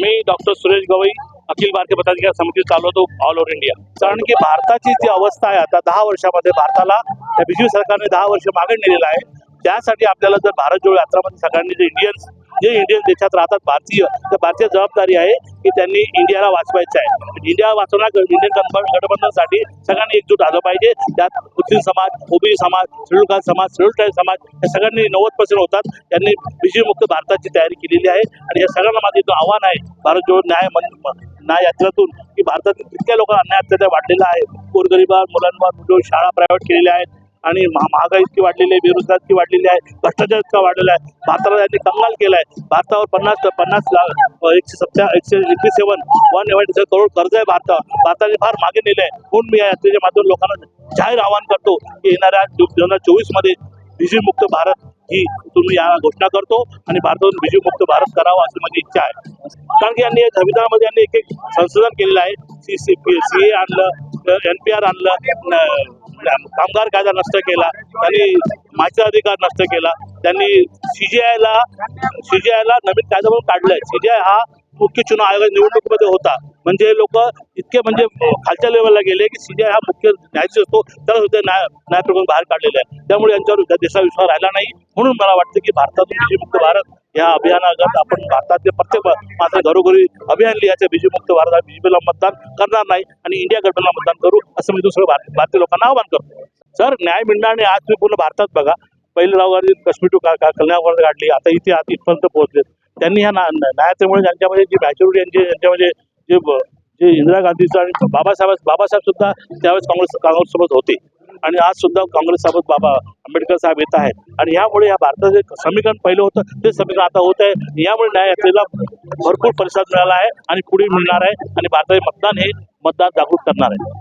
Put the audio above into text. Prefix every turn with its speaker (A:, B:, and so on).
A: मी doctor Suresh Gavai Akhil Bharatiya Patrakar समिती चालवतो all over India कारण की भारताची जी अवस्था आहे आता दहा वर्षामध्ये भारताला त्या बीजेपी सरकारने दहा वर्ष मागे नेलेलं आहे. त्यासाठी आपल्याला जर भारत जोड यात्रामध्ये सगळ्यांनी जे इंडियन्स जे इंडियन देशात राहतात भारतीय तर भारतीय जबाबदारी आहे की त्यांनी इंडियाला वाचवायचं आहे. इंडिया वाचवण्या इंडियन गठबंधनसाठी सगळ्यांनी एकजूट आलं पाहिजे. त्यात मुस्लिम समाज ओबी समाज शेड्यूल कास्ट समाज शेड्यूल ट्राईब समाज हे सगळ्यांनी नव्वद पर्सेंट होतात. त्यांनी विजयमुक्त भारताची तयारी केलेली आहे. आणि या सगळ्यांना माझं इथं आव्हान आहे भारत जोड न्याय न्याय यात्रातून की भारतातील कितक्या लोकांना अन्याय अत्याचार वाढलेला आहे. गोरगरिबार मुलांवर शाळा प्रायव्हेट केलेल्या आहेत. आणि महा- महागाई इतकी वाढलेली आहे बेरोजगार इतकी वाढलेली आहे भ्रष्टाचार इतका वाढलेला आहे. भारताला त्यांनी कंगाल केलाय. भारतावर पन्नास पन्नास लाख एकशे सत्या एकशे एकवीस सेवन वन एव्हन करोड कर्ज आहे भारता भारताने फार मागे नेले आहे म्हणून मी या यात्रेच्या माध्यमातून लोकांना जाहीर आवाहन करतो की येणाऱ्या दोन हजार चोवीसमध्ये मुक्त भारत ही तुम्ही या घोषणा करतो आणि भारतातून विजयमुक्त मुक्त भारत करावा अशी माझी इच्छा आहे. कारण की यांनी संविधानामध्ये यांनी एक एक संशोधन केलेलं आहे. सी सी सी ए आणलं एन पी आर आणलं कामगार कायदा नष्ट केला त्यांनी माहिती अधिकार नष्ट केला त्यांनी सीजीआयला सीजीआयला नवीन कायदा म्हणून काढलाय. सीजीआय हा मुख्य चुनाव आयोग निवडणुकीमध्ये होता. म्हणजे लोक इतके म्हणजे खालच्या लेवलला गेले की सीजीआय हा मुख्य न्यायाधीश असतो त्याला सुद्धा न्याय न्यायप्रकरण बाहेर काढलेलं आहे. त्यामुळे यांच्यावर देशाविश्वास देशाचा विश्वास राहिला नाही. म्हणून मला वाटतं की भारतातून बीजी मुक्त भारत या अभियानागत आपण भारतातले प्रत्येक मात्र घरोघरी अभियान लिहायचं बीजी भारत बीजेपीला मतदान करणार नाही आणि इंडिया गठबंधनला मतदान करू असं मी दुसरं भारत भारतीय लोकांना आवाहन करतो. सर न्याय मिळणार आणि आज तुम्ही पूर्ण भारतात बघा. पहिले राव गांधी काश्मीर टू का कन्याकुमारी काढली. आता इथे आज इथपर्यंत पोहोचले. त्यांनी ह्या ना- न्यायाच्यामुळे ज्यांच्यामध्ये जी मॅच्युरिटी यांची यांच्यामध्ये जे जे इंदिरा गांधीचं आणि बाबासाहेब बाबासाहेब सुद्धा त्यावेळेस काँग्रेस काँग्रेससोबत होते. आणि आज सुद्धा काँग्रेससोबत बाबा आंबेडकर साहेब येत आहेत. आणि यामुळे या भारताचं समीकरण पहिलं होतं ते समीकरण आता होत आहे. यामुळे न्याय यात्रेला भरपूर प्रतिसाद मिळाला आहे आणि पुढे मिळणार आहे आणि भारताचे मतदान हे मतदार जागृत करणार आहे.